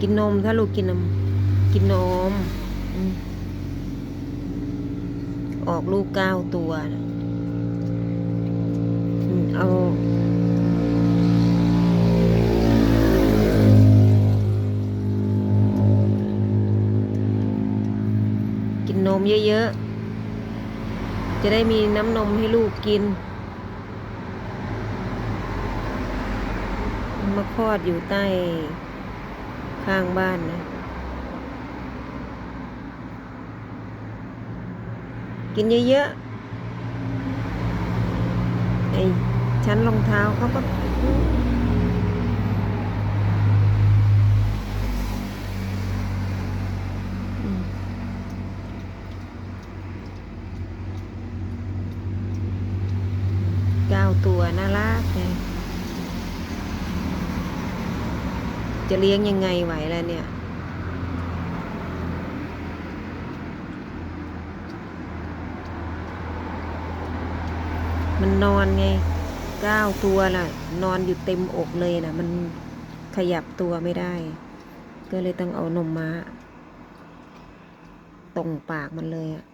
กินนม ถ้าลูกกินนม กินนม ออกลูกเก้าตัว เอากินนมเยอะๆ จะได้มีน้ำนมให้ลูกกิน มาคลอดอยู่ใต้ ข้างบ้านนะ กินเยอะๆ ไอ้ชั้นรองเท้าเขาก็เก้าตัวน่ารักเลย จะเลี้ยงยังไงไหวแล้วเนี่ย มันนอนไงเก้าตัวน่ะ นอนอยู่เต็มอกเลยนะมันขยับตัวไม่ได้ ก็เลยต้องเอานมมาตรงปากมันเลยอะ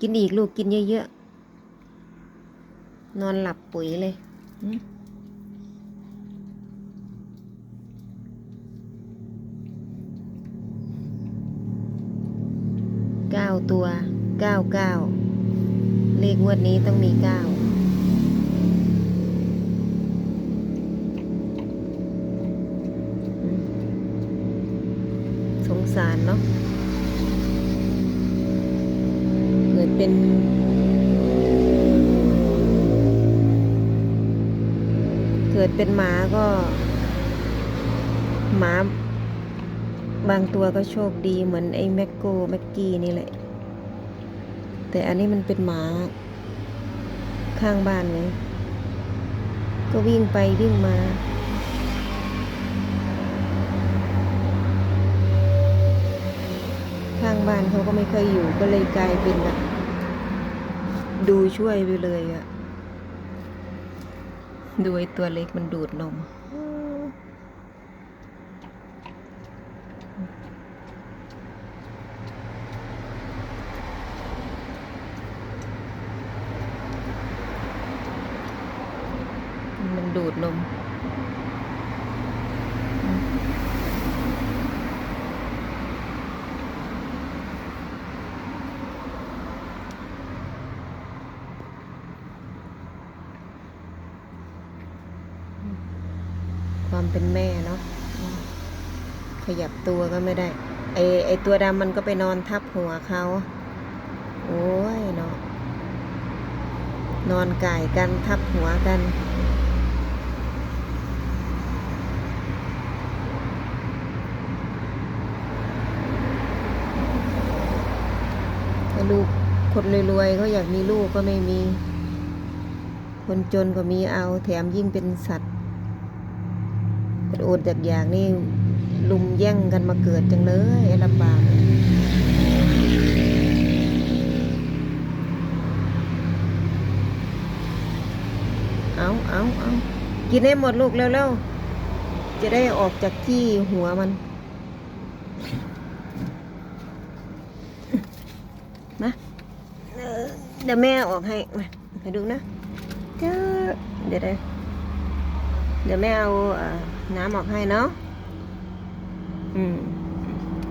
กินอีกลูกกินเยอะๆ นอนหลับปุ๋ยเลย ตัวเก้าเก้าเลขงวดนี้ต้องมีเก้าสงสารเนาะ เกิดเป็น เกิดเป็นหมาก็ หมา บางตัวก็โชคดีเหมือนไอ้แม็กโกแม็กกี้นี่แหละ แต่อันนี้มันเป็นหมา ข้างบ้านไงก็วิ่งไปวิ่งมาข้างบ้านเขาก็ไม่เคยอยู่ก็เลยกลายเป็นแบบดูช่วยไปเลยอะดูไอตัวเล็กมันดูดนม มัน ดูดนมความเป็นแม่เนาะขยับตัวก็ไม่ได้ ไอไอตัวดำมันก็ไปนอนทับหัวเขา โอ้ยเนาะนอนก่ายกันทับหัวกัน ลูกคนรวยๆเขาอยากมีลูกก็ไม่มี คนจนก็มีเอาแถมยิ่งเป็นสัตว์อดๆอยากๆนี่ลุมแย่งกันมาเกิดจังเลยไอ้ลำบากเอาเอาเอากินให้หมดลูกเร็วๆ จะได้ออกจากที่หัวมัน มาเออ เดี๋ยวแม่ออกให้มาให้ดูนะเจ้าเดี๋ยวเดี๋ยวเดี๋ยวแม่เอาน้ำออกให้เนาะอืม